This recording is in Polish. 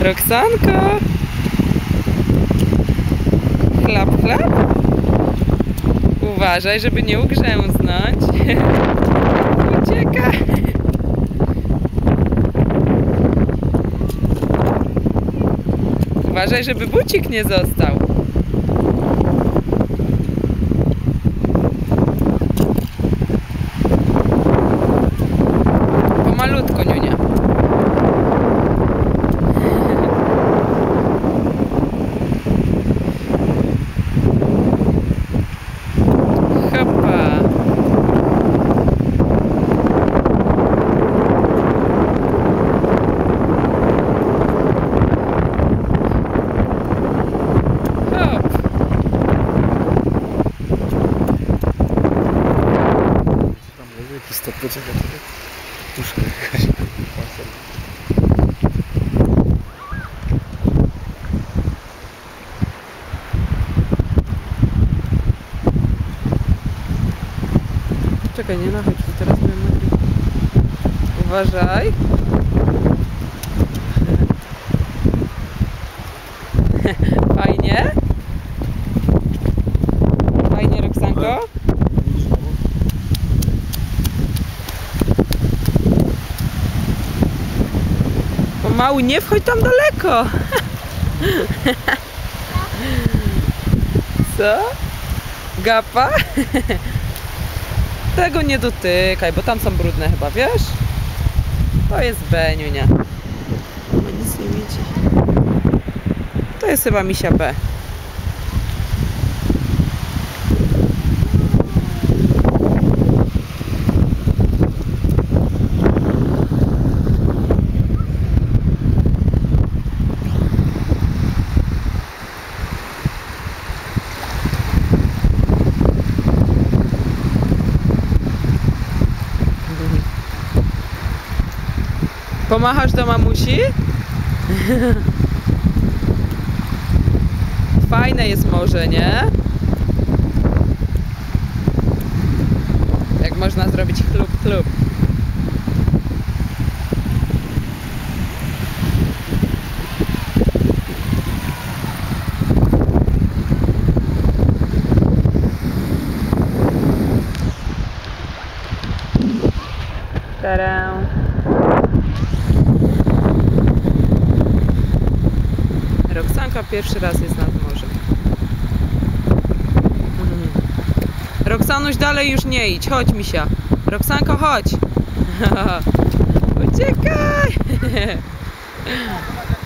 Roxanko! Chlap, chlap. Uważaj, żeby nie ugrzęznąć. Ucieka. Uważaj, żeby bucik nie został. Poczekaj, czekaj. Puszka jakaś. Czekaj, nie nachodź, teraz miałem. Uważaj. Pomału, nie wchodź tam daleko. Co? Gapa? Tego nie dotykaj, bo tam są brudne chyba, wiesz? To jest Beniunia. No nic nie widzi. To jest chyba misia B. Pomachasz do mamusi? Fajne jest morze, nie? Jak można zrobić chlub, chlub. Tadam. Pierwszy raz jest nad morzem. Mhm. Dalej już nie idź, chodź misia. Roxanko chodź. Uciekaj.